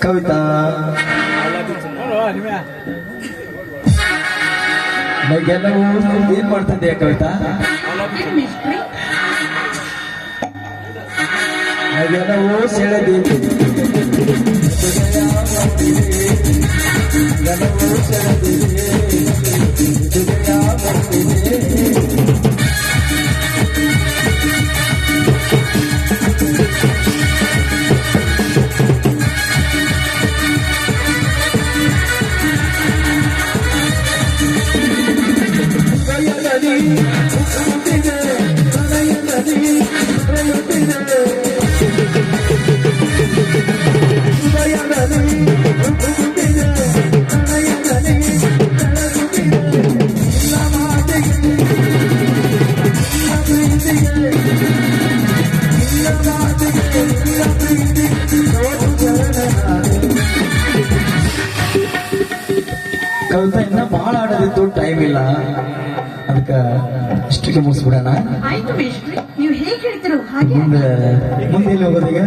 Kavita. Allah ನನಗೆಲ್ಲವೂ ಏನ್ ಮಾಡ್ತಿದ್ದೆ ಕವಿತಾ? ನನಗೆಲ್ಲವೂ ಸೆಳೆದಿದೆ ಎಲ್ಲವೂ ಸೆಳೆದಿದೆ Yeah. ಕವಿತಾ ಇನ್ನ ಬಹಳ ಆಡೋದಿತ್ತು ಟೈಮ್ ಇಲ್ಲ. ಅದಕ್ಕೆ ಇಷ್ಟಕ್ಕೆ ಮುಗಿಸ್ಬಿಡೋಣ. ನೀವು ಹೇಗೆ ಮುಂದೆ ಹೋಗೋದೀಗ